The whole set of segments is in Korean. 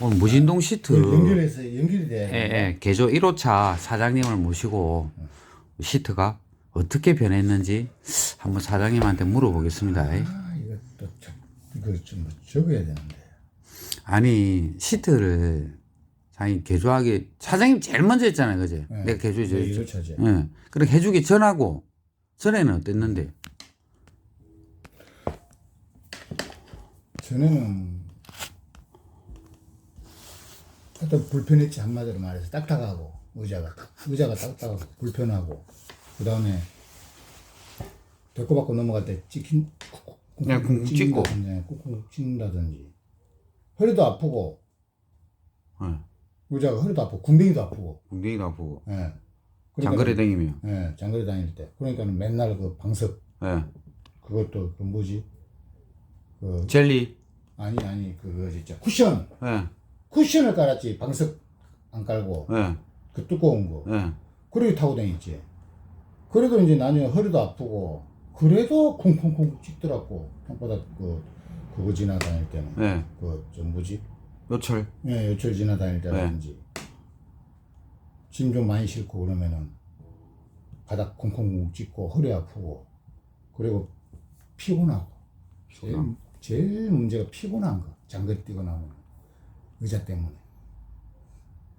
오늘 무진동 시트 그 연결해서 연결이 돼. 예, 예, 개조 1호차 사장님을 모시고 시트가 어떻게 변했는지 한번 사장님한테 물어보겠습니다. 아 이것도 참 이거 좀 적어야 되는데. 아니 시트를 사장님 개조하기 사장님 제일 먼저 했잖아요, 그제? 네. 내가 개조해 네, 줬죠. 이거 차지. 예. 그렇게 해주기 전하고 전에는 어땠는데? 전에는 하여튼 불편했지 한마디로 말해서. 딱딱하고 의자가 의자가 딱딱하고 불편하고. 그 다음에 데리고 받고 넘어갈 때 찍힌 쿡쿡 그냥 쿵쿵 찍고. 쿵쿵 찍는다든지. 허리도 아프고. 예. 의자가 허리도 아프고 군뱅이도 아프고. 엉덩이도 아프고. 예. 장거리 다니며 예, 장거리 다닐 때. 그러니까는 맨날 그 방석. 예. 그것도 그 뭐지? 그 젤리. 아니 아니 그거 진짜 쿠션. 예. 쿠션을 깔았지. 방석 안 깔고. 예. 그 두꺼운 거. 예. 그래 타고 다녔지. 그래도 이제 나중에 허리도 아프고 그래도 쿵쿵쿵 찍더라고. 평바닥 그 그거 지나다닐 때는. 예. 그저 뭐지? 요철? 예 요철 지나다닐 때라든지. 짐 좀 많이 싣고 그러면은 바닥 쿵쿵쿵 찍고 허리 아프고 그리고 피곤하고. 제일, 피곤함. 제일 문제가 피곤한 거. 장거리 뛰고 나면 의자 때문에.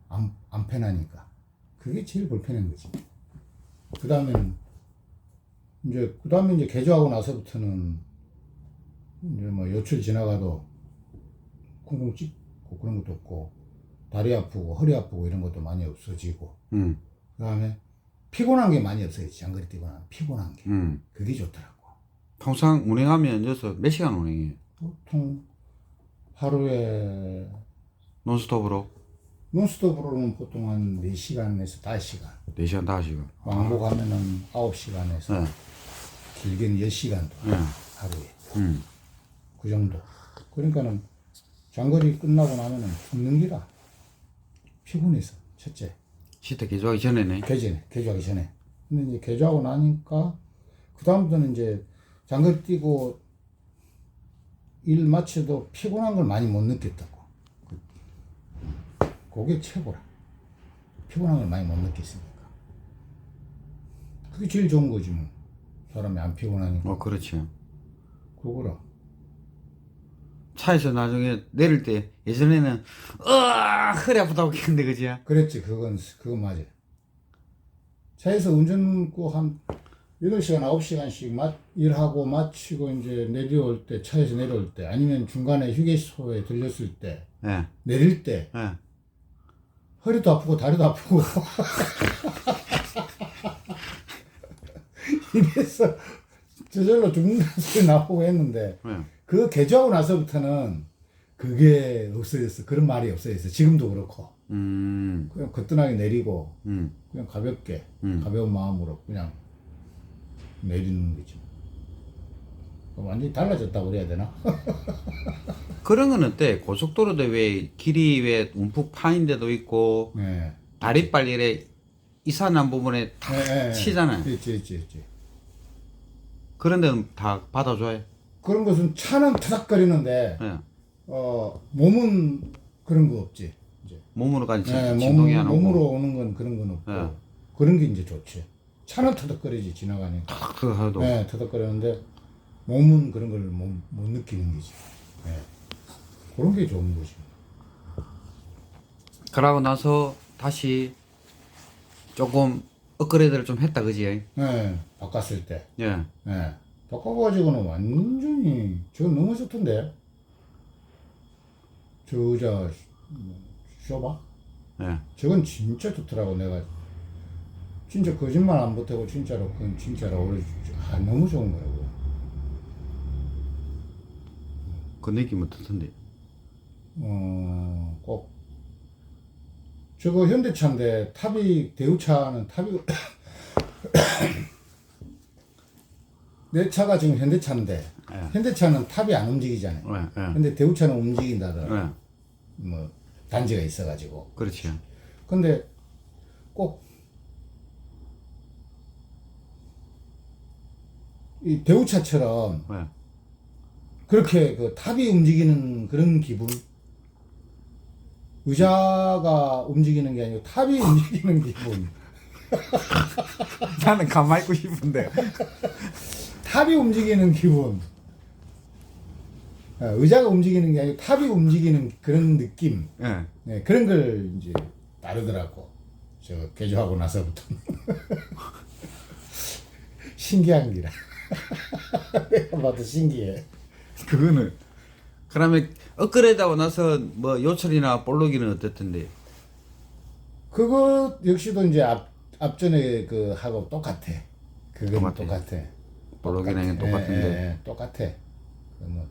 안, 안 편하니까. 그게 제일 불편한 거지. 그 다음에는 이제 그 다음에 이제 개조하고 나서부터는 이제 뭐 요철 지나가도 쿵쿵 찍고 그런 것도 없고 다리 아프고 허리 아프고 이런 것도 많이 없어지고. 음. 그 다음에 피곤한 게 많이 없어졌지. 장거리 뛰고 나면 피곤한 게. 음. 그게 좋더라고. 통상 운행하면 여기서 몇 시간 운행해요? 보통 하루에 논스톱으로? 논스톱으로는 보통 한 4시간에서 5시간. 4시간 5시간 왕복하면은 9시간에서 예. 길게는 10시간 예. 하루에. 음. 그 정도. 그러니까는 장거리 끝나고 나면은 죽는 기라. 피곤해서 첫째. 시트 개조하기 전에네. 개전 개조하기 전에. 근데 이제 개조하고 나니까 그 다음부터는 이제 장거리 뛰고 일 마쳐도 피곤한 걸 많이 못 느꼈다고 그- 그게 최고라. 피곤한 걸 많이 못 느꼈으니까? 그게 제일 좋은 거지 뭐. 사람이 안 피곤하니까. 어 그렇지. 그거라. 차에서 나중에 내릴 때 예전에는 으아 허리 아프다고 했는데 그지? 그랬지 그건 그건 맞아. 차에서 운전 그한 8시간 9시간씩 마, 일하고 마치고 이제 내려올 때 차에서 내려올 때 아니면 중간에 휴게소에 들렸을 때 예. 내릴 때 예. 허리도 아프고 다리도 아프고 입에서 저절로 죽는다는 소리 나오고 했는데 예. 그거 개조하고 나서부터는 그게 없어졌어 그런 말이 없어졌어 지금도 그렇고 음. 그냥 거뜬하게 내리고 음. 그냥 가볍게 음. 가벼운 마음으로 그냥 내리는 거지 그럼 완전히 달라졌다고 그래야 되나? 그런 건 어때? 고속도로도 왜 길이 왜 움푹 파인 데도 있고 네. 다리빨 이래 이산한 부분에 다 네, 네. 치잖아요. 있지 있지 있지 그런 데는 다 받아줘요. 그런 것은 차는 터닥거리는데 예. 어 몸은 그런 거 없지 이제 몸으로까지 네, 진동이 몸, 안 오고 몸으로 오는 건 그런 건 없고 네. 그런 게 이제 좋지 차는 터덕거리지 지나가니까 탁 해도 네 터덕거리는데 몸은 그런 걸못못 느끼는 거지 네. 그런 게 좋은 거지 그러고 나서 다시 조금 업그레이드를 좀 했다 그지? 네 바꿨을 때 예. 네. 바꿔가지고는 완전히 저거 너무 좋던데 저 의자 쇼바 예. 저건 진짜 좋더라고 내가 진짜 거짓말 안 보태고 진짜로 그건 진짜로 오래 아, 너무 좋은 거라고 그 느낌 어떻던데? 어 꼭 저거 현대차인데 탑이 대우차는 탑이 내 차가 지금 현대차인데 예. 현대차는 탑이 안 움직이잖아요 예. 예. 근데 대우차는 움직인다더라 예. 뭐 단지가 있어가지고 그렇지. 근데 꼭 이 대우차처럼 예. 그렇게 그 탑이 움직이는 그런 기분 의자가 움직이는 게 아니고 탑이 움직이는 기분. 나는 가만히 있고 싶은데. 탑이 움직이는 기분. 어, 의자가 움직이는 게 아니고 탑이 움직이는 그런 느낌. 예. 네, 그런 걸 이제 다르더라고. 저 개조하고 나서부터 신기한 기라. 내가 봐도 신기해. 그거는 그러면 업그레이드하고 나서 뭐 요철이나 볼록이는 어땠던데? 그거 역시도 이제 앞 앞전에 그 하고 똑같아. 그건 똑같아. 똑같아. 볼록이랑 똑같아. 똑같은데. 예, 예, 똑같아. 그뭐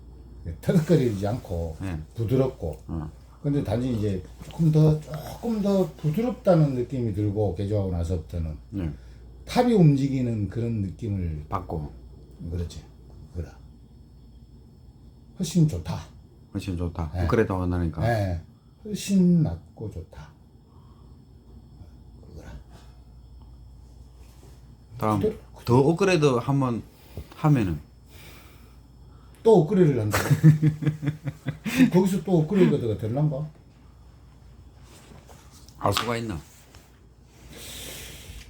터득거리지 않고 예. 부드럽고. 어. 근데 단지 이제 조금 더 조금 더 부드럽다는 느낌이 들고 개조하고 나서부터는 예. 탑이 움직이는 그런 느낌을 받고 그렇지. 훨씬 좋다. 훨씬 좋다. 예. 업그레이드하고 나니까. 예. 훨씬 낫고 좋다. 그거라. 다음 그대로- 더 업그레이드 한번 하면은 또 업그레이드를 한다. 거기서 또 업그레이드가 될란가? 알 수가 있나?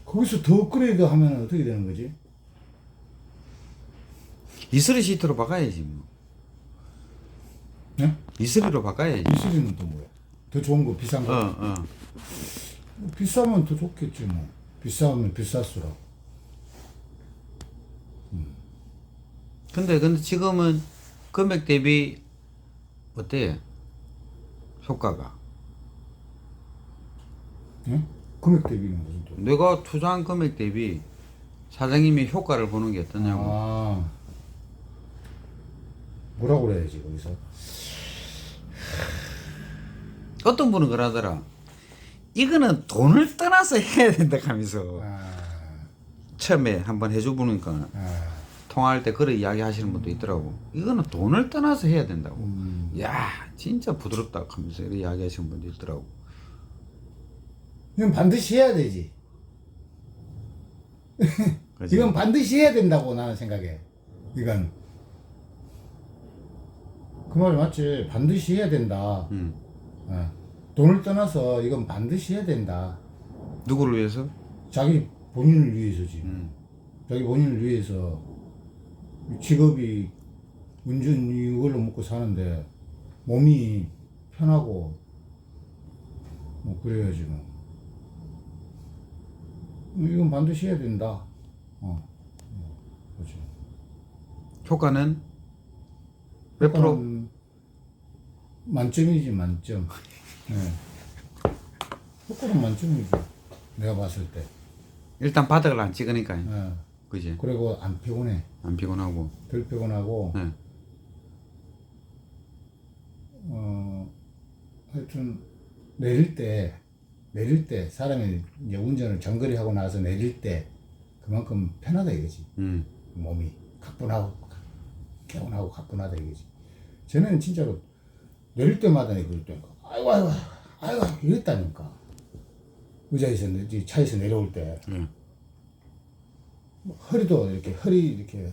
거기서 더 업그레이드 하면 어떻게 되는 거지? 이슬이 시트로 바꿔야지 뭐. 네? 이슬이로 바꿔야지. 이슬이는 또 뭐야? 더 좋은 거 비싼 어, 거? 어. 뭐 비싸면 더 좋겠지 뭐. 비싸면 비쌀수록. 근데 근데 지금은 금액 대비 어때? 효과가. 예? 금액 대비는 무슨 또? 내가 투자한 금액 대비 사장님이 효과를 보는 게 어떠냐고. 아. 뭐라고 그래야지 거기서? 어떤 분은 그러더라. 이거는 돈을 떠나서 해야 된다 하면서 아, 처음에 한번 해줘 보니까 아, 통화할 때 그런 이야기 하시는 분도 있더라고. 이거는 돈을 떠나서 해야 된다고. 음. 야, 진짜 부드럽다 하면서 이렇게 이야기 하시는 분도 있더라고. 이건 반드시 해야 되지. 그지? 이건 반드시 해야 된다고 나는 생각해. 이건 그 말이 맞지. 반드시 해야 된다. 음. 어. 돈을 떠나서 이건 반드시 해야 된다. 누구를 위해서? 자기 본인을 위해서지. 음. 자기 본인을 위해서 직업이 운전 이걸로 먹고 사는데 몸이 편하고 뭐 그래야지 뭐. 이건 반드시 해야 된다. 어. 어. 그렇지. 효과는 몇 프로? 효과는 만점이지 만점. 네. 효과는 만점이지. 내가 봤을 때. 일단 바닥을 안 찍으니까. 예. 그지? 그리고 안 피곤해. 안 피곤하고. 덜 피곤하고. 네. 어 하여튼 내릴 때 내릴 때 사람이 이제 운전을 장거리 하고 나서 내릴 때 그만큼 편하다 이거지. 음. 몸이 가뿐하고 개운하고 가뿐하다 이거지. 저는 진짜로 내릴 때마다 그랬다니까. 아이고 아이고 아이고 아이고 이랬다니까. 의자에서 차에서 내려올 때 예. 허리도 이렇게 허리 이렇게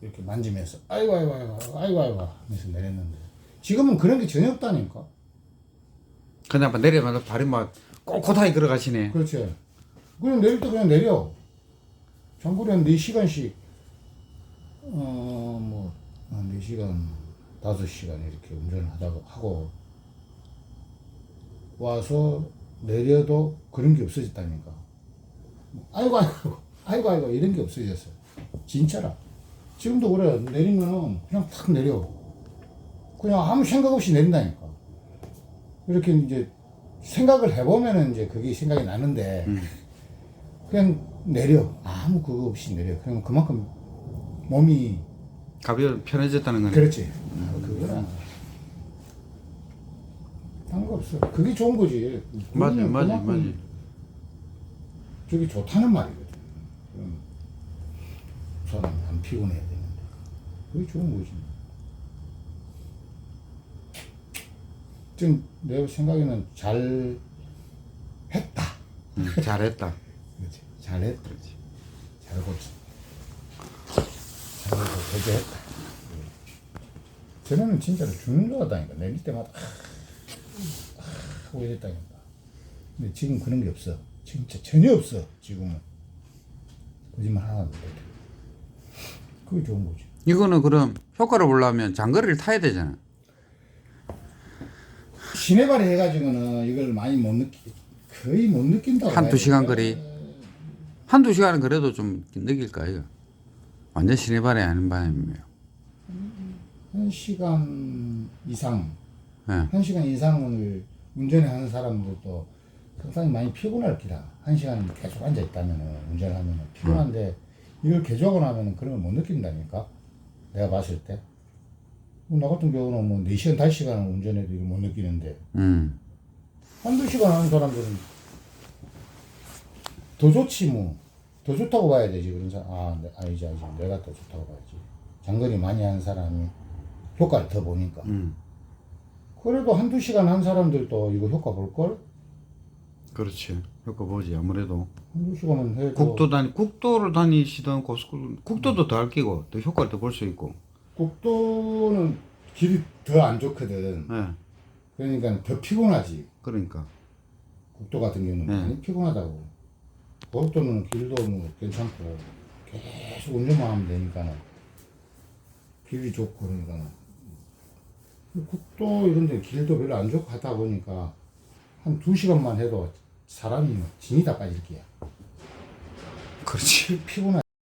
이렇게 만지면서 아이고 아이고 아이고 아이고 아이고 하면서 내렸는데 지금은 그런 게 전혀 없다니까. 그냥 막 내려가면서 발이 막 꼿꼿하게 걸어가시네. 그렇지. 그냥 내릴 때 그냥 내려. 장거리 한 4시간씩, 어, 뭐, 한 4시간, 5시간 이렇게 운전을 하다가 하고, 와서 내려도 그런 게 없어졌다니까. 아이고, 아이고, 아이고, 아이고, 이런 게 없어졌어. 진짜라. 지금도 그래. 내리면은 그냥 탁 내려. 그냥 아무 생각 없이 내린다니까. 이렇게 이제 생각을 해보면은 이제 그게 생각이 나는데 그냥 내려 아무 그거 없이 내려 그냥 그만큼 몸이 가벼 편해졌다는 거네. 그렇지 아, 그거라 상관없어 그게 좋은 거지 맞아, 맞아, 맞아. 저게 좋다는 말이거든 그럼 사람이 안 피곤해야 되는데 그게 좋은 거지 지금 내 생각에는 잘 했다 음, 잘했다. 그렇지. 잘했다. 그렇지. 잘. 잘 고쳐 제대했다. 저는 진짜로 죽는 줄 알았다니까. 내릴 때마다. 아, 아, 하고 이랬다니까. 근데 지금 그런 게 없어. 진짜 전혀 없어. 지금은 거짓말 하나도 못해. 그게 좋은 거지. 이거는 그럼 효과를 보려면 장거리를 타야 되잖아. 시내발에 해가지고는 이걸 많이 못 느끼, 거의 못 느낀다고. 한 두 봐야 시간? 거리. 한두 시간은 그래도 좀 느낄까 이거. 완전 시내발에 하는 바람이에요. 한 시간 이상, 예. 한 시간 이상을 운전을 하는 사람들도 상당히 많이 피곤할 기라. 한 시간 계속 앉아 있다면 운전하면 피곤한데 이걸 개조하고 나면 그런 걸 못 느낀다니까. 내가 봤을 때. 뭐나 같은 경우는 뭐 4시간, 5시간 운전해도 이걸 못 느끼는데 음. 한두 시간 하는 사람들은 더 좋지 뭐. 더 좋다고 봐야 되지. 그런 사람. 아, 네, 아니지, 아니지. 내가 더 좋다고 봐야지. 장거리 많이 하는 사람이 효과를 더 보니까. 음. 그래도 한두 시간 한 사람들도 이거 효과 볼걸? 그렇지. 효과 보지 아무래도. 한두 시간은 해도. 국도 다니 국도를 다니시던 고속도로 국도도 더 할끼고 더 효과를 더 볼 수 있고. 국도는 길이 더 안 좋거든. 예. 그러니까 더 피곤하지. 그러니까. 국도 같은 경우는 네. 많이 피곤하다고. 고속도로는 길도 뭐 괜찮고 계속 운전만 하면 되니까는 길이 좋고 그러니까는 국도 이런 데 길도 별로 안 좋고 하다 보니까 한 두 시간만 해도 사람이 막 진이 다 빠질 게야. 그렇지. 피곤하